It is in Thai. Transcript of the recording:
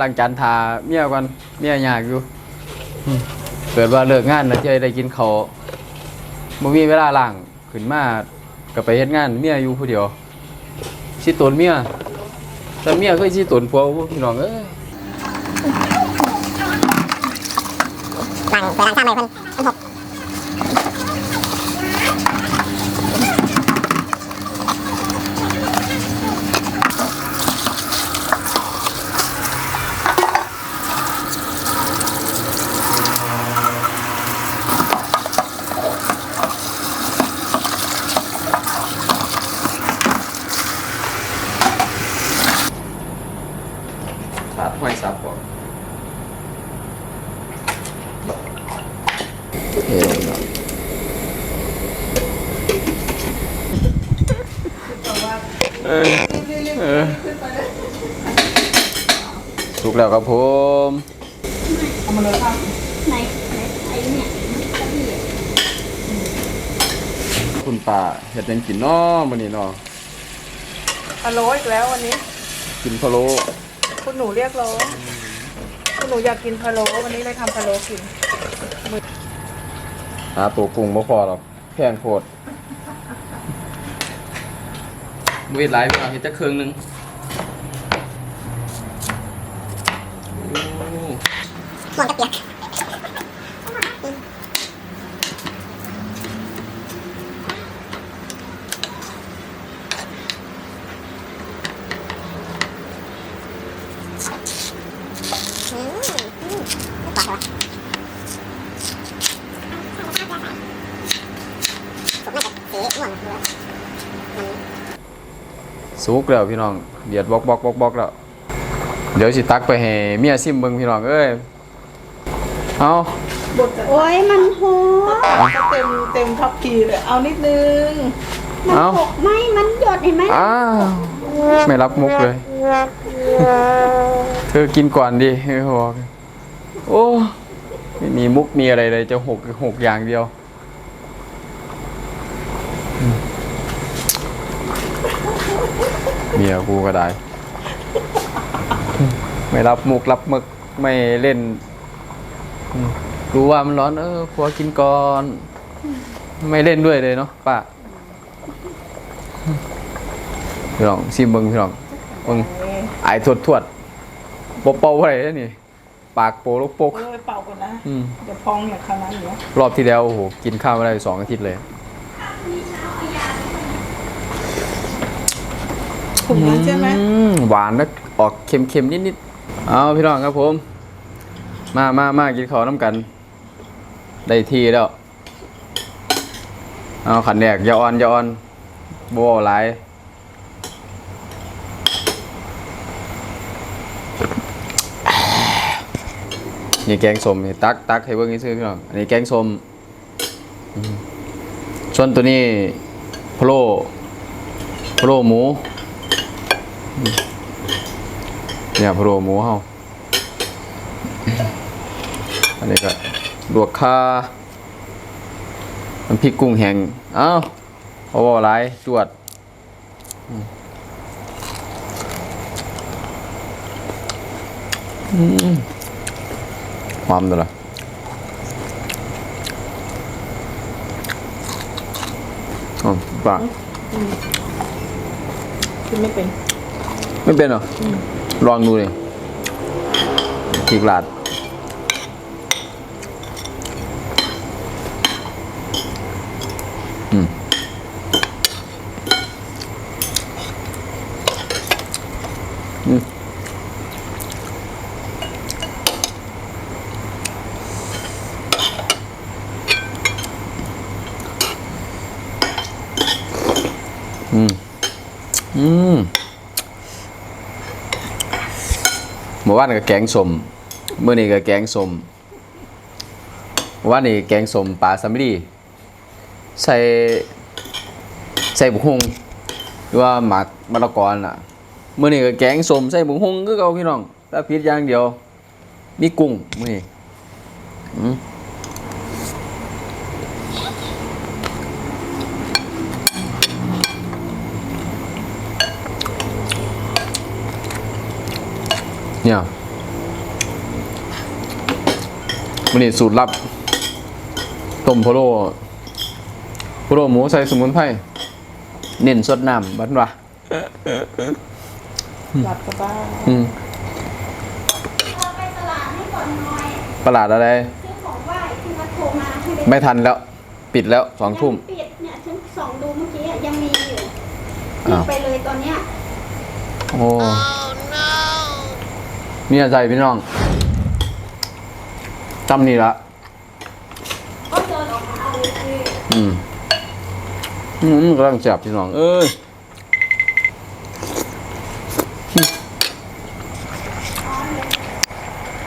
ล้างจานทาเมียก่อนเมียยากอยู่อืมเกิดว่าเลิกงานแล้วจะได้กินข้าวบ่มีเวลาล้างขึ้นมาก็ไปเฮ็ดงานเมียอยู่ผู้เดียวสิตนเมียแต่เมียเคยสิตนผัวบ่พี่น้องเอ้ยหลังเปิดหลังข้ามไปเพิ่นเพิ่นหก ตัดห้อยซับก่อนเฮ้ยเออเออสุกแล้วครับผมไหนไหนไอ้เนี่ยคุณป่าเฮ็ดยังกินน้อมื้อนี้นาะพะโล้อีกแล้ววันนี้ กินพะโล้ คุณหนูเรียกร้องคุณหนูอยากกินพะโล้วันนี้เลยทำพะโล้กินหาตัวปรุงบ่พอหรอกแพงโพดบ่เฮ็ดหลายพี่น้องเฮ็ดจักครึ่งหนึงโอ้ หมอนกระเปียกอืมอืมไม่ปลอดเหรอผมน่าจะ สีม่วงเลยมันสุกแล้วพี่น้องเดือดบอกบอกบอกบอกแล้ว เดี๋ยวสิตักไปให้เมียซิมเบิ่งพี่น้องเอ้ย เอาบดจะโอ้ยมันหกก็เต็มเต็มท็อปทีเลย เอานิดนึง มันหกไหมมันหยดเห็นไหมอ้าวไม่รับมุกเลย เธอกินก่อนดิเฮ้ยบอกโอ้ไม่มีมุกมีอะไรเลยจะหกหกอย่างเดียวอืม เมียกูก็ได้ ไม่รับมุกรับมึกไม่เล่นอืมรู้ว่ามันร้อน เออผัวกินก่อน ไม่เล่นด้วยเลยเนาะป้าพี่น้องซิมเบิงพี่น้องเบิงไอายทวดทวดๆเป่าๆอะไรนี่ ปากโปลูกโปกเอ้ยเป่าก่อนนะอืมเดี๋ยวพองอย่างคณะอยู่รอบที่แล้วโอ้โหกินข้าวไม่ได้สองอาทิตย์เลย ถุงนั้นใช่ไหมหวานแล้วออกเค็มๆนิดๆเอาพี่น้องครับผม มามามากินข้าวน้ำกัน ได้ทีแล้ว เอาขันแดกอยาอ่อนอยาอ่อนบวหลายนี่แกงส้มนี่ตักตักให้เบิ่งซื้อพี่น้องอันนี้แกงส้มส่วนตัวนี้พะโล้พะโล้หมู เนี่ยพะโล้หมูเฮาอันนี้ก็ลวกข่าน้ำพริกกุ้งแห้งเอ้าเพราะว่าหลายจวดอืมอืมความตัวละอ๋อปากกินไม่เป็น ไม่เป็นหรอ ลองดูเลยพริกลาดอืม อืม อื มื่อวานก็แกงสมเมื่อนี้ก็แกงสมเมื่อวานนี้แกงสมปลาซัมมิรีใส่ใส่บุกฮงหรือว่าหมักมะละกอน่ะเมื่อนี้ก็แกงสมใส่บุกฮงก็เอาพี่น้องแต่พิษอย่างเดียวมีกุ้งมื่อนี้ เนี่ยมันนี่สูตรลับต้มพะโล้พะโล้หมูใส่สมุนไพรเน้นสดน้ำบัดวะหลับกับบ้านอืมเราไปตลาดให้ก่อนหน่อยประหลาดอะไรซื้อของไหว้ที่วัดโทรมาให้ไปไม่ทันแล้ว ปิดแล้วสองทุ่มยังปิดเนี่ยฉันส่องดูเมื่อกี้อะยังมีอยู่อ้าวไปเลยตอนเนี้ยโอ้ มีอะไรพี่น้องจำนี่ละก็เดินออกมาเอาเลยคืออืมอืมกำลังจับพี่น้อง เอ้ย